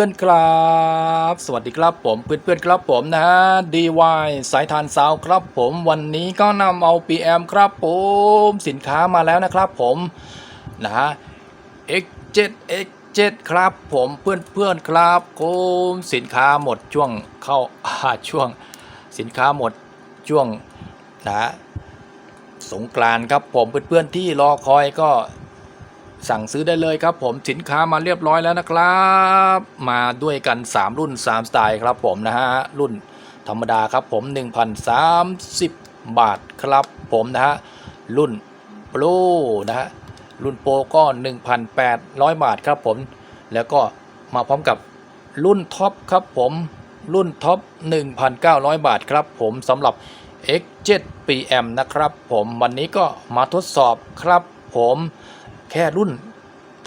เพื่อนๆครับ สวัสดีครับผมเพื่อนๆครับผมนะดีวายสายทานสาวครับผมวันนี้ก็นำเอา PM ครับผมสินค้ามาแล้วนะครับผมนะ X7 X7 ครับผมเพื่อนๆครับผมสินค้าหมดช่วงเข้าช่วงสินค้าหมดช่วงนะสงกรานครับผมเพื่อนๆที่รอคอยก็ สั่งซื้อได้เลยครับผมสินค้ามาเรียบร้อยแล้วนะครับ มาด้วยกัน 3 รุ่น 3 สไตล์ครับผมนะฮะรุ่นธรรมดาครับผม1,030 บาทครับผมนะฮะรุ่นโปรนะฮะรุ่นโปรก็ 1,800 บาทครับผม แล้วก็มาพร้อมกับรุ่นท็อปครับผมรุ่นท็อป 1,900 บาทครับผมสำหรับ X7 PM นะครับผมวันนี้ก็มาทดสอบครับผม แค่รุ่น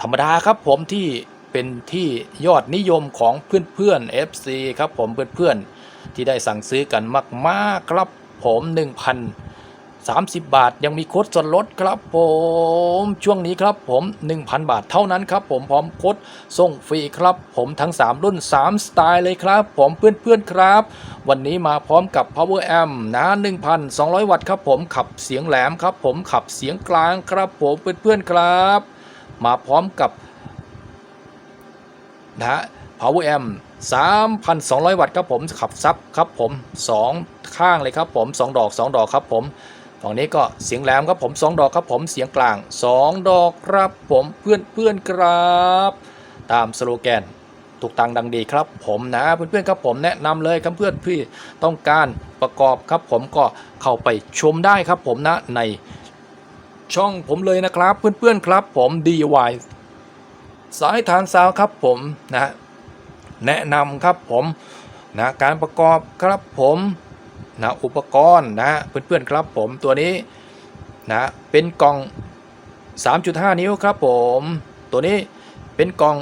ธรรมดาครับผมที่เป็นที่ยอดนิยมของเพื่อนๆ FC ครับผมเพื่อนๆ ที่ได้สั่งซื้อกันมาก ๆ ครับผม 30 บาท ยังมีโค้ดส่วนลดครับผม ช่วงนี้ครับผม 1,000 บาทเท่านั้นครับผมพร้อมโค้ดส่งฟรีครับผมทั้ง 3 รุ่น 3 สไตล์เลยครับ ผมเพื่อนๆครับ วันนี้มาพร้อมกับ Power Amp นะ1,200 วัตต์ครับผมขับเสียงแหลมครับผมขับเสียงกลางครับผมเพื่อนๆครับ มาพร้อมกับนะฮะ Power Amp 3,200 วัตต์ครับผมขับซับครับผม 2 ข้างเลยครับผม 2 ดอก 2 ดอกครับผม ฝั่งนี้ก็เสียงแหลมครับผม 2 ดอกครับผมเสียงกลาง 2 ดอกครับผมเพื่อนเพื่อนครับ ตามสโลแกนถูกตังดังดีครับ ผมนะเพื่อนๆครับผมแนะนำเลยครับเพื่อนพี่ต้องการประกอบครับผมก็เข้าไปชมได้ครับผมนะในช่องผมเลยนะครับ เพื่อนๆครับผม DIY สายทานซาวครับผมนะแนะนำครับผมนะการประกอบครับผม นะอุปกรณ์นะเพื่อนๆครับผมตัวนี้นะเป็นกล่อง 3.5 นิ้วครับผมตัวนี้เป็นกล่อง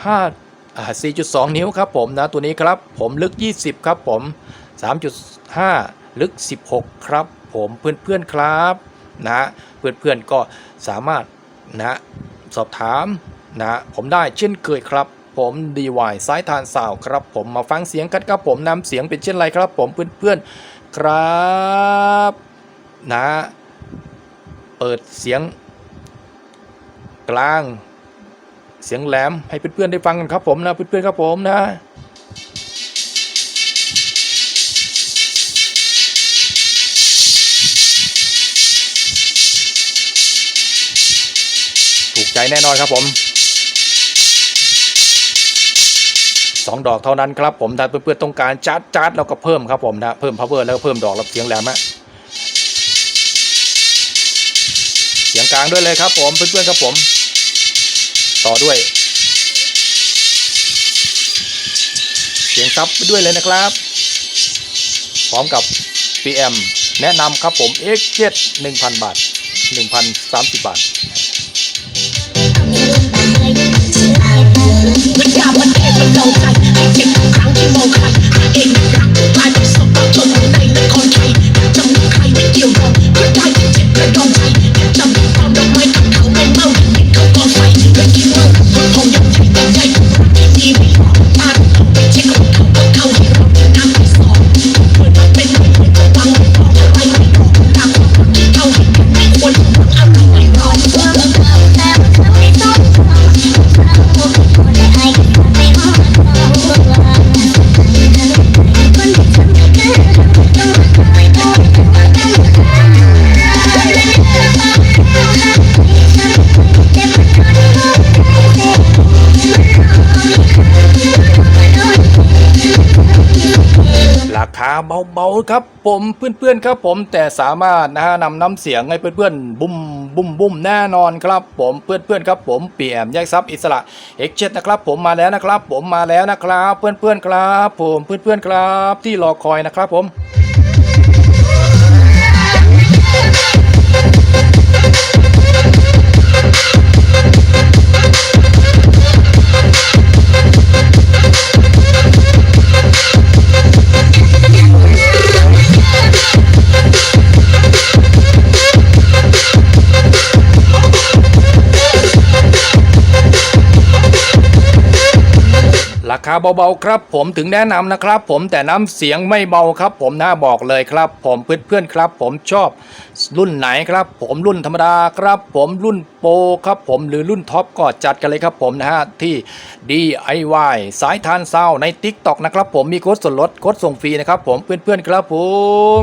5อ่า4.2 นิ้วครับผมนะตัวนี้ครับผมลึก 20 ครับผม 3.5 ลึก 16 ครับผมเพื่อนๆครับนะเพื่อนๆก็สามารถนะสอบถามนะผมได้เช่นเคยครับ ผมดีวายสายทานสาวครับ ผมมาฟังเสียงกันครับผมนำเสียงเป็นเช่นไรครับ ผมเพื่อนๆครับนะ เปิดเสียง กลาง เสียงแหลมให้เพื่อนๆได้ฟังกันครับผมนะเพื่อนๆครับผมนะถูกใจแน่นอนครับผม สองดอกเท่านั้นครับผมถ้าเพื่อนๆต้องการจัดจัดแล้วก็เพิ่มครับผมนะเพิ่ม power แล้วก็เพิ่มดอกแล้วเสียงแหลมฮะเสียงกลางด้วยเลยครับผมเพื่อนๆครับผม ต่อด้วย เสียงซับไปด้วยเลยนะครับ พร้อมกับ PM แนะนำครับผม X7 1,000 บาท 1,030 บาท มันยาวมันเทมันเราใจให้เจ็บทุกครั้งที่มองใครเองรักกลายเป็นศพจนในนครไทยจำใครไม่เกี่ยวข้องาคาเบาๆครับผมเพื่อนๆครับผมแต่สามารถนะฮะนำน้ำเสียงให้เพื่อนๆบุ้มบุ้มบุ้มแน่นอนครับ ผมเพื่อนๆครับผมเปี่ยมแยกทรัพย์อิสระเอ็กเจ็นะครับ ผมมาแล้วนะครับ ผมมาแล้วนะครับ เพื่อนๆครับ ผมเพื่อนๆครับ ที่รอคอยนะครับผม ราคาเบาๆครับ ผมถึงแนะนำนะครับ ผมแต่น้ำเสียงไม่เบาครับ ผมน่าบอกเลยครับ ผมเพื่อนๆครับ ผมชอบรุ่นไหนครับ ผมรุ่นธรรมดาครับ ผมรุ่นโปรครับ ผมหรือรุ่นท็อปก็จัดกันเลยครับ ผมนะฮะที่ DIY สายทานเศร้าใน Tik t o อกนะครับ ผมมีโค้ดส่วนลดโค้ดส่งฟรีนะครับ ผมเพื่อนๆครับผม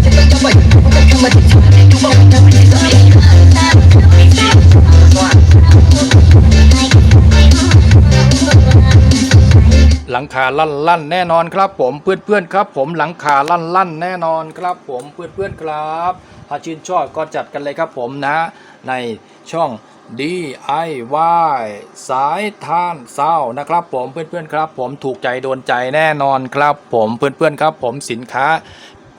ลังคาลั่นลั่นแน่นอนครับผมเพื่อนๆครับ ผมหลังคาลั่นลั่นแน่นอนครับ ผมเพื่อนๆครับถ้าชื่นชอบก็จัดกันเลยครับผมนะ ในช่อง DIY สายท่านเศร้านะครับผมเพื่อนๆครับ ผมถูกใจโดนใจแน่นอนครับ ผมเพื่อนๆครับ ผมสินค้า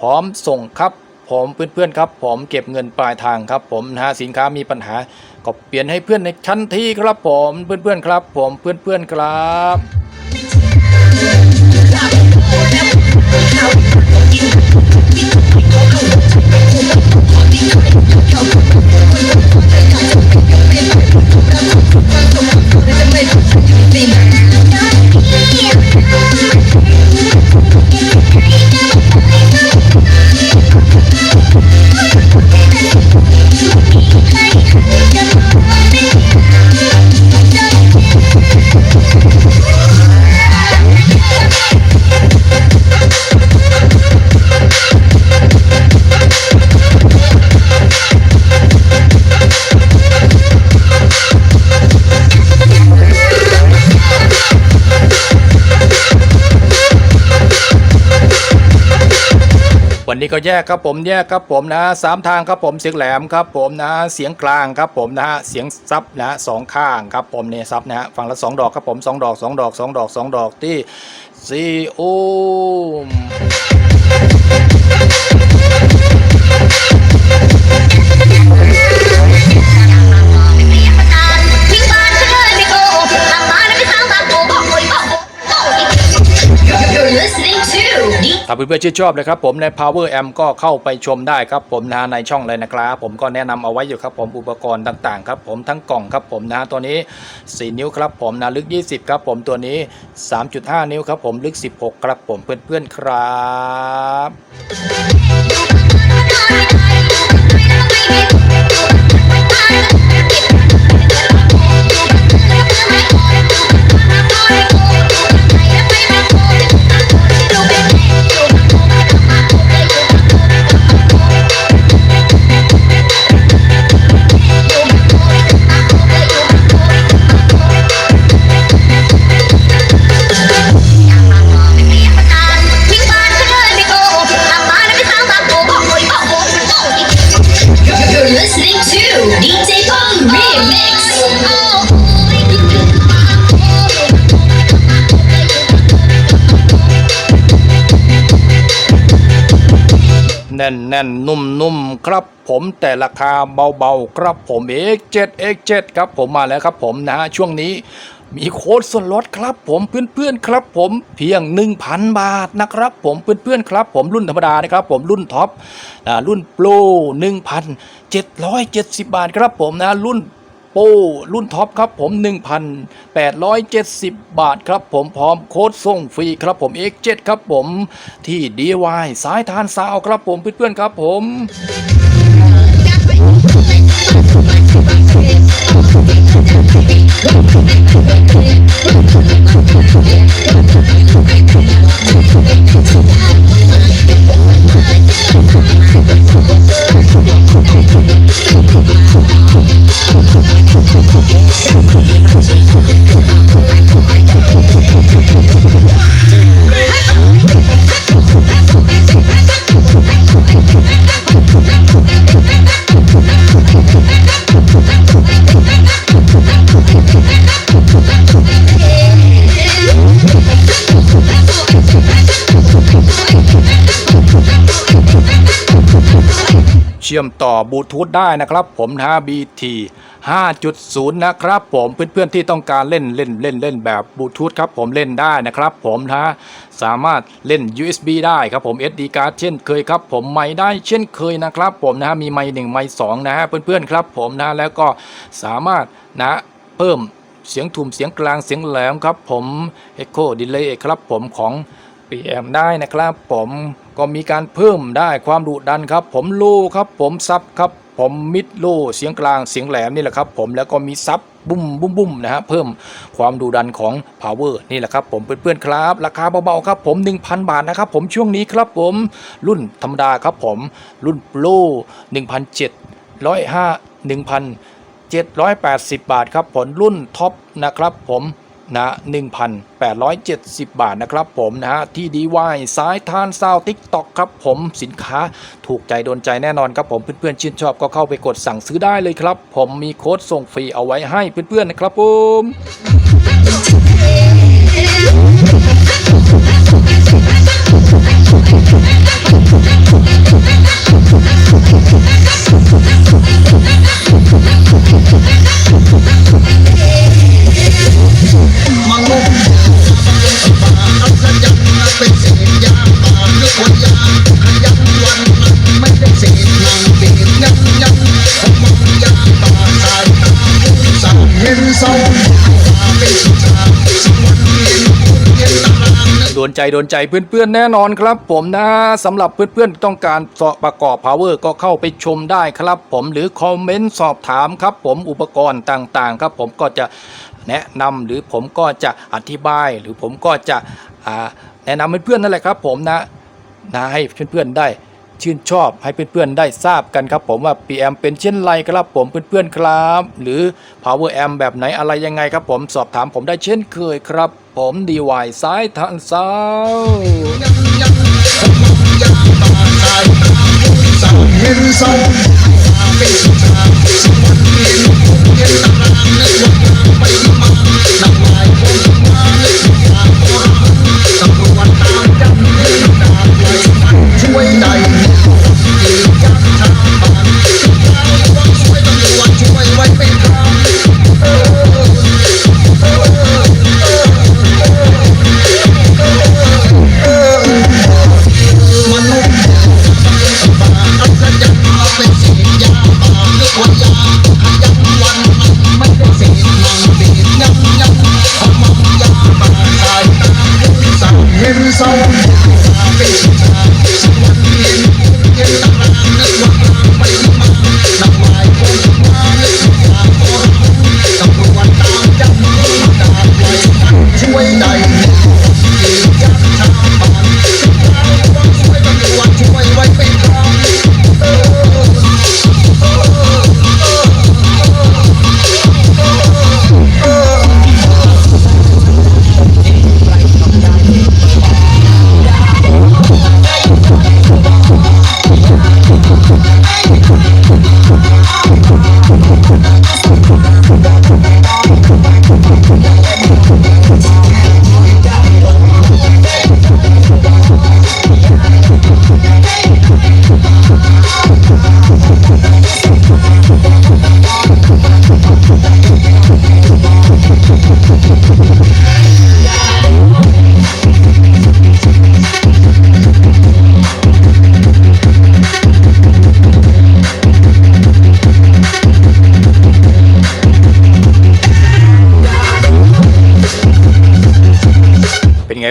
พร้อมส่งครับ ผมเพื่อนๆครับ ผมเก็บเงินปลายทางครับ ผมนะฮะสินค้ามีปัญหาก็เปลี่ยนให้เพื่อนในชั้นที่ครับผมเพื่อนๆครับ ผมเพื่อนๆครับ วันนี้ก็แยกครับผมแยกครับผมนะสามทางครับผมเสียงแหลมครับผมนะเสียงกลางครับผมนะฮะเสียงซับนะสองข้างครับผมเนี่ยซับนะฮะฝั่งละสองดอกครับผมสองดอกสองดอกสองดอกสองดอกที่ซีโอม ถ้าเพื่อนๆชื่นชอบนะครับผมใน Power Amp ก็เข้าไปชมได้ครับผมนะในช่องเลยนะครับผมก็แนะนำเอาไว้อยู่ครับผมอุปกรณ์ต่างๆครับผมทั้งกล่องครับผมนะตัวนี้ 4 นิ้วครับผมนะลึก 20 ครับผมตัวนี้ 3.5 นิ้วครับผมลึก 16 ครับผมเพื่อนๆครับ แน่นแน่นนุ่มๆ ครับผมแต่ราคาเบาๆ ครับผม X7 X7 ครับผมมาแล้วครับผมนะช่วงนี้มีโค้ดส่วนลดครับผมเพื่อนๆครับผมเพียง 1,000 บาทนะครับผมเพื่อนๆครับผมรุ่นธรรมดานะครับผมรุ่นท็อปอ่ารุ่นโปร1,770 บาทครับผมนะรุ่น โปรรุ่นท็อปครับผม 1,870 บาทครับผมพร้อมโค้ดส่งฟรีครับผม X7 ครับผมที่ DIY สายทานซาวครับผมเพื่อนๆครับผม ชเชื่อมต่อบลูทูธได้นะครับผมนะ BT 5.0 นะครับผมเพื่อนๆที่ต้องการเล่นเล่นเล่นเล่นแบบบลูทูธครับผมเล่นได้นะครับผมนะสามารถเล่น USB ได้ครับผม SD card เช่นเคยครับผมไม่ได้เช่นเคยนะครับผมนะมีไมค์หนึ่งไมค์สองนะฮะเพื่อนๆครับผมนะแล้วก็สามารถนะเพิ่มเสียงทุ้มเสียงกลางเสียงแหลมครับผม Echo Delay ครับผมของ PM ได้นะครับผมก็มีการเพิ่มได้ความดุดันครับ ผมโลครับ ผมซับครับ ผมมิดโลเสียงกลางเสียงแหลมนี่แหละครับ ผมแล้วก็มีซับบุ้มบุ้มบุ้มนะฮะเพิ่มความดุดันของ power นี่แหละครับผมเพื่อนๆครับ ราคาเบาๆครับผม 1,000 บาทนะครับผมช่วงนี้ครับผมรุ่นธรรมดาครับผมรุ่นโปร1,705 1,780 บาทครับผลรุ่นท็อปนะครับผม นะ1,870 บาทนะครับผมนะฮะที่ดีวายสายทานซาวติ๊กต็อกครับผมสินค้าถูกใจโดนใจแน่นอนครับผมเพื่อนๆชื่นชอบก็เข้าไปกดสั่งซื้อได้เลยครับ ผมมีโค้ดส่งฟรีเอาไว้ให้เพื่อนๆนะครับผม นใจโดนใจเพื่อนๆแน่นอนครับ ผมนะสำหรับเพื่อนๆต้องการสอบประกอบ power ก็เข้าไปชมได้ครับ ผมหรือคอมเมนต์สอบถามครับผมอุปกรณ์ต่างๆ ครับผมก็จะแนะนำหรือผมก็จะอธิบายหรือผมก็จะแนะนำเพื่อนๆนั่นแหละครับ ผมนะนะให้เพื่อนๆได้ ชื่นชอบให้เพื่อนๆได้ทราบกันครับผมว่า PM เป็นเช่นไรครับผมเพื่อนๆครับ หรือ Power Amp แบบไหนอะไรยังไงครับผมสอบถามผมได้เช่นเคยครับ ผมดีวายซ้ายทางซ้ายยังยังผมมังยาป่าสายตาผู้สาวเช่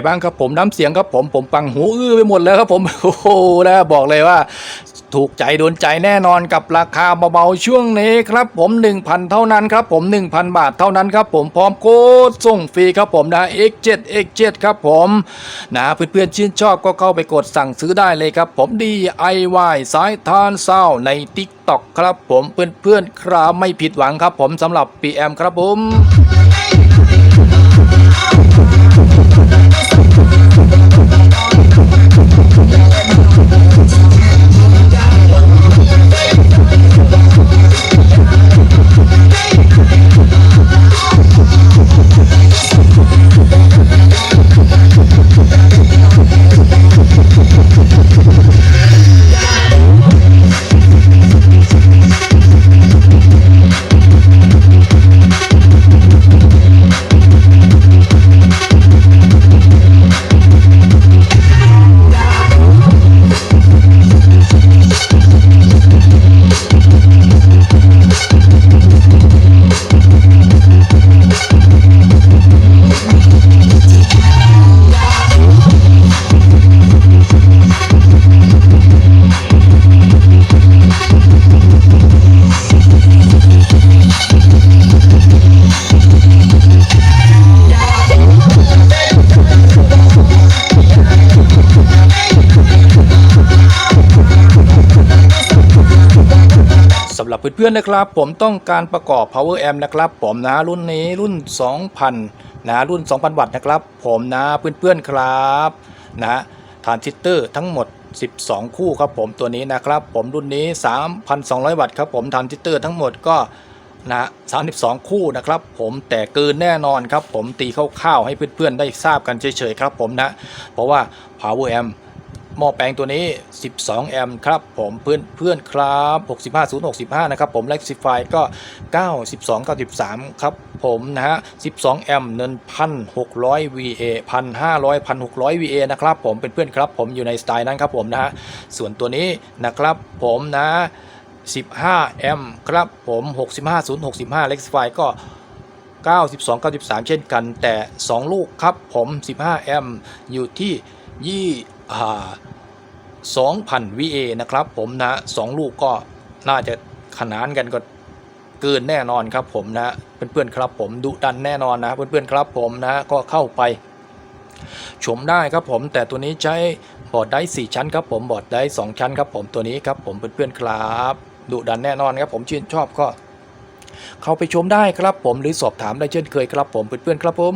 บ้างครับผมน้ำเสียงครับผมผมปังหูอื้อไปหมดแล้วครับผมโอ้โหนะบอกเลยว่าถูกใจโดนใจแน่นอนกับราคาเบาๆช่วงนี้ครับผม 1,000 เท่านั้นครับผม 1,000 บาทเท่านั้นครับผมพร้อมโค้ดส่งฟรีครับผมนะ X7 X7 ครับผมนะเพื่อนๆชื่นชอบก็เข้าไปกดสั่งซื้อได้เลยครับผม DIY สายทานเศร้าใน TikTok ครับผมเพื่อนๆครับไม่ผิดหวังครับผมสำหรับ PM ครับผม พื่อนๆนะครับ ผมต้องการประกอบ power amp นะครับ ผมนะรุ่นนี้รุ่น 2,000 นะรุ่น 2,000 วัตต์นะครับ ผมนะเพื่อนๆครับนะทรานซิสเตอร์ทั้งหมด 12 คู่ครับผมตัวนี้นะครับ ผมรุ่นนี้ 3,200 วัตต์ครับผมทรานซิสเตอร์ทั้งหมดก็นะ32 คู่นะครับผมแต่เกินแน่นอนครับผมตีคร่าวๆให้เพื่อนๆได้ทราบกันเฉยๆครับผมนะเพราะว่า power amp หม้อแปลงตัวนี้ 12 แอมป์ครับผมเพื่อนเพื่อนครับ 65065 นะครับผม Rectify ก็ 92 93 ครับผมนะฮะ 12 แอมป์เนิน1,600 VA 1,500 1,600 VA นะครับผมเป็นเพื่อนครับผมอยู่ในสไตล์นั้นครับผมนะฮะ ส่วนตัวนี้นะครับผมนะ 15 แอมป์ครับผม 65065 Rectify ก็ 92 93 เช่นกันแต่ 2 ลูกครับผม 15 แอมป์อยู่ที่ยี่อ่า 2,000 VA นะครับผมนะ2ลูกก็น่าจะขนานกันก็เกินแน่นอนครับผมนะเพื่อนๆครับผมดุดันแน่นอนนะเพื่อนๆครับผมนะก็เข้าไปชมได้ครับผมแต่ตัวนี้ใช้บอร์ดได้4ชั้นครับผมบอร์ดได้2ชั้นครับผมตัวนี้ครับผมเพื่อนๆครับดุดันแน่นอนครับผมชื่นชอบก็ เข้าไปชมได้ครับผมหรือสอบถามได้เช่นเคยครับผมเพื่อนๆครับผม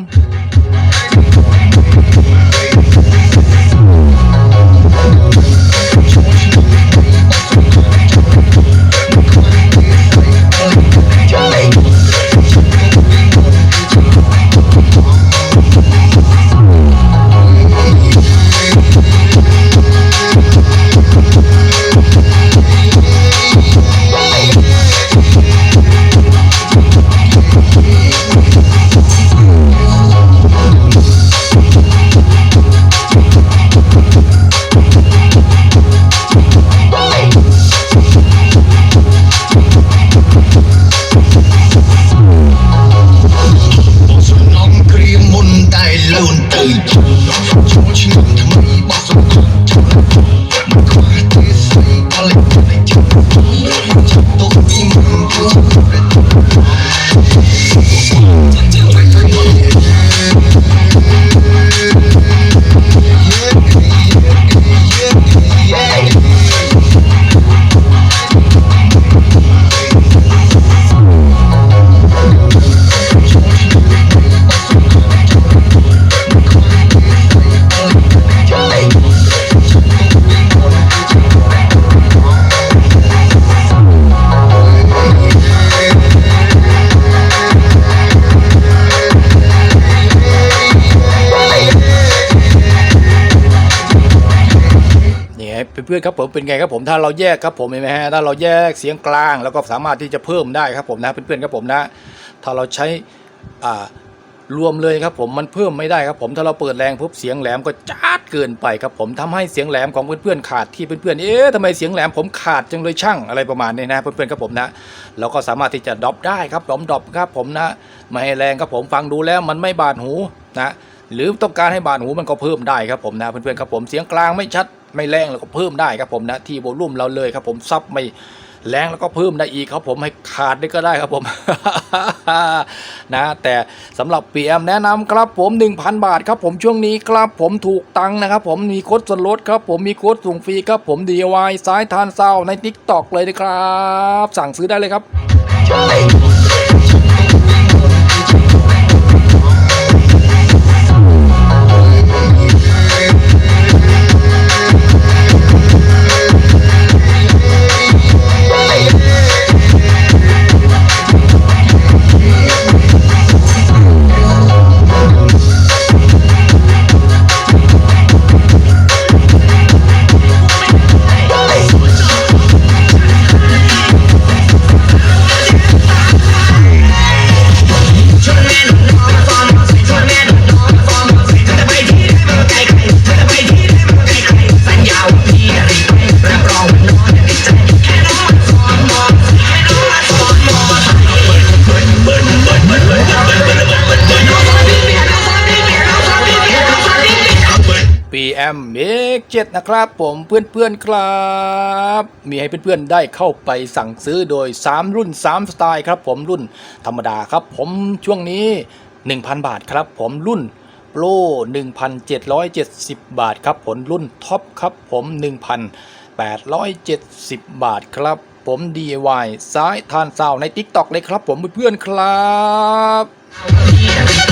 เป็นไงครับผมถ้าเราแยกครับผมเห็นไหมฮะถ้าเราแยกเสียงกลางแล้วก็สามารถที่จะเพิ่มได้ครับผมนะเพื่อนๆครับผมนะ ถ้าเราใช้อ่ารวมเลยครับผมมันเพิ่มไม่ได้ครับผมถ้าเราเปิดแรงปุ๊บเสียงแหลมก็จัดเกินไปครับผมทำให้เสียงแหลมของเพื่อนๆขาดที่เพื่อนๆเอ๊ะทำไมเสียงแหลมผมขาดจังเลยช่างอะไรประมาณนี้นะเพื่อนๆครับผมนะเราก็สามารถที่จะดรอปได้ครับดรอปดรอปครับผมนะไม่ให้แรงครับผมฟังดูแล้วมันไม่บาดหูนะ หรือต้องการให้บาดหูมันก็เพิ่มได้ครับผมนะเพื่อนๆครับผมเสียงกลางไม่ชัดไม่แรงแล้วก็เพิ่มได้ครับผมนะที่โวลูมเราเลยครับผมซับไม่แรงแล้วก็เพิ่มได้อีกครับผมให้ขาดได้ก็ได้ครับผม นะ แต่สำหรับ PM แนะนำครับผม 1,000 บาทครับผมช่วงนี้ครับผมถูกตังค์นะครับผมมีโค้ดส่วนลดครับผมมีโค้ดส่งฟรีครับผม DIY สายทานเศร้าใน TikTok เลยนะครับ สั่งซื้อได้เลยครับ 7 นะครับผมเพื่อนๆครับ มีให้เพื่อนๆได้เข้าไปสั่งซื้อโดย 3 รุ่น 3 สไตล์ครับผมรุ่นธรรมดาครับ ผมช่วงนี้ 1,000 บาทครับ ผมรุ่นโปร1,770 บาทครับผมรุ่นท็อปครับผม 1,870 บาทครับผม DIY สายทานซาวใน TikTok เลยครับผมเพื่อนๆครับ